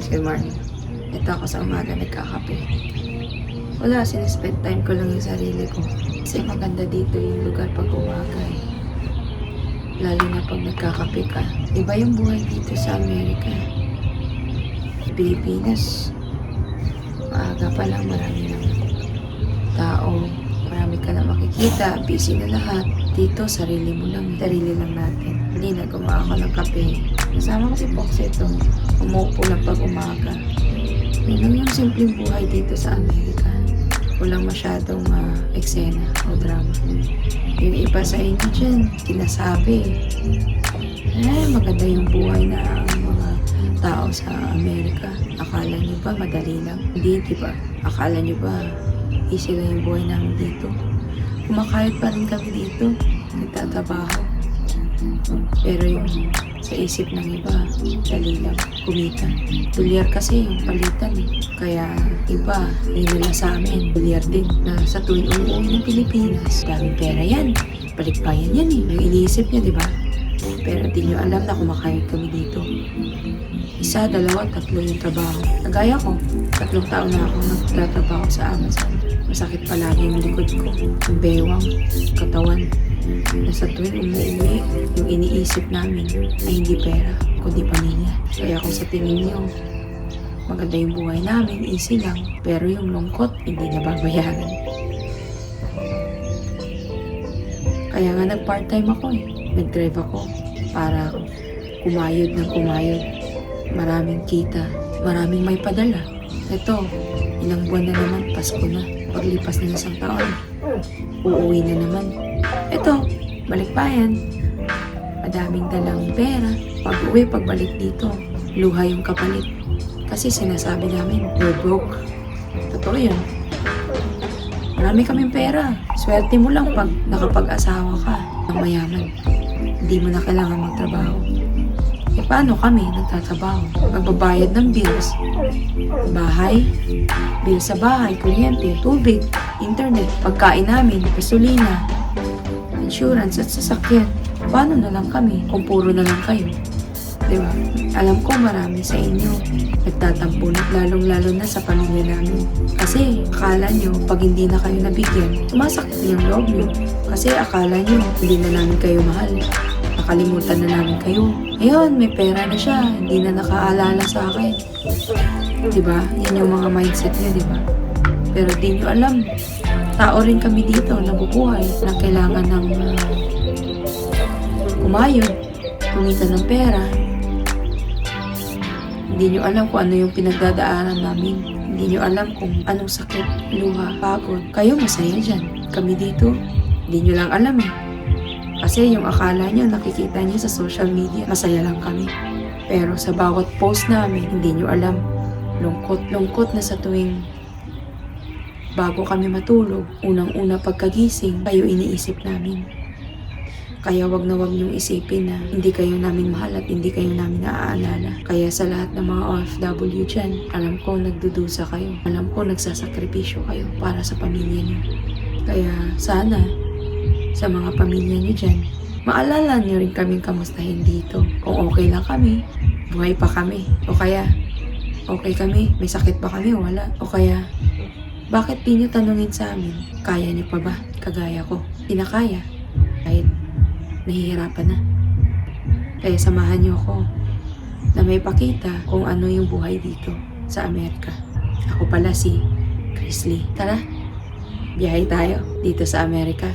guys, good morning. Ito ako sa umaga nagkakape. Wala, sinispend time ko lang yung sarili ko. Kasi maganda dito yung lugar pag umaga eh. Lalo na pag nagkakape ka. Iba yung buhay dito sa Amerika. Pilipinas, maaga pa lang marami ng tao. Marami ka na makikita, busy na lahat. Dito, sarili mo lang, sarili lang natin. Hindi na gumawa ako ng kape. Kasama ko si Fox ito. Umuupo lang pag umaga. Yun yung simpleng buhay dito sa Amerika. Walang masyadong ah, eksena o drama. Yung iba sa inyo dyan, sinasabi, eh, maganda yung buhay na mga tao sa Amerika. Akala nyo ba madali lang? Hindi, di ba? Akala nyo ba easy lang yung buhay namin dito? Kumakayod pa rin kami dito. Nagtatrabaho. Pero yung sa isip ng iba, dali lang kumita. Tulyar kasi yung palitan eh. Kaya iba, hindi nila sa amin. Tulyar din na sa tuwing umuwi ng Pilipinas, daming pera yan. Balikbayan yan eh. Yung iniisip niya, di ba? Pero di nyo alam na kumakayod kami dito. Isa, dalawa, tatlo yung trabaho. Nagaya ko, tatlong taon na ako nagtatrabaho sa Amazon. Masakit palagi yung likod ko. Yung bewang, katawan. Nasa tuwing umuwi, yung iniisip namin ay hindi pera, kundi pamilya. Kaya kung sa tingin niyo, maganda yung buhay namin, easy lang. Pero yung lungkot, hindi nababayaran. Kaya nga nag-part-time ako eh. Nag-drive ako para kumayod ng kumayod. Maraming kita, maraming may padala. Ito, ilang buwan na naman, Pasko na. Paglipas ng isang taon, uuwi na naman. Ito, balik bayan. Madaming dalang pera. Pag uwi, pagbalik dito, luha yung kapalit. Kasi sinasabi namin, we're broke. Totoo yun. Marami kaming pera. Swerte mo lang pag nakapag-asawa ka ng mayaman. Hindi mo na kailangan magtrabaho. E paano kami nagtatrabaho? Magbabayad ng bills. Bahay, bill sa bahay, kuryente, tubig, internet, pagkain namin, gasolina, insurance at sasakyan. Paano na lang kami kung puro na lang kayo? Di ba? Alam ko marami sa inyo nagtatampo na lalong-lalo na sa pamilya namin. Kasi akala nyo pag hindi na kayo nabigyan, sumasakit yung loob nyo. Kasi akala nyo hindi na namin kayo mahal. Nakalimutan na namin kayo. Ngayon, may pera na siya. Hindi na nakaalala sa akin. Di ba? Yan yung mga mindset niya, di ba? Pero di nyo alam. Tao rin kami dito, nabubuhay, na kailangan ng uh, kumayod, kumita ng pera. Hindi nyo alam kung ano yung pinagdadaanan namin. Hindi nyo alam kung anong sakit, luha, pagod. Kayo masaya dyan. Kami dito, hindi nyo lang alam eh. Kasi yung akala nyo, nakikita nyo sa social media, masaya lang kami. Pero sa bawat post namin, hindi nyo alam. Lungkot-lungkot na sa tuwing bago kami matulog, unang-una pagkagising, kayo iniisip namin. Kaya wag na wag niyong isipin na hindi kayo namin mahal at hindi kayo namin naaalala. Kaya sa lahat ng mga OFW dyan, alam ko nagdudusa kayo. Alam ko nagsasakripisyo kayo para sa pamilya niyo. Kaya sana, sa mga pamilya niyo dyan, maalala niyo rin kaming kamustahin dito. Kung okay lang kami, buhay pa kami. O kaya, okay kami, may sakit ba kami wala. O kaya, bakit di niyo tanungin sa amin, kaya niyo pa ba? Kagaya ko. Pinakaya. Kahit nahihirapan na. Kaya samahan niyo ako na may pakita kung ano yung buhay dito sa Amerika. Ako pala si Chris Lee. Tara, biyahe tayo dito sa Amerika.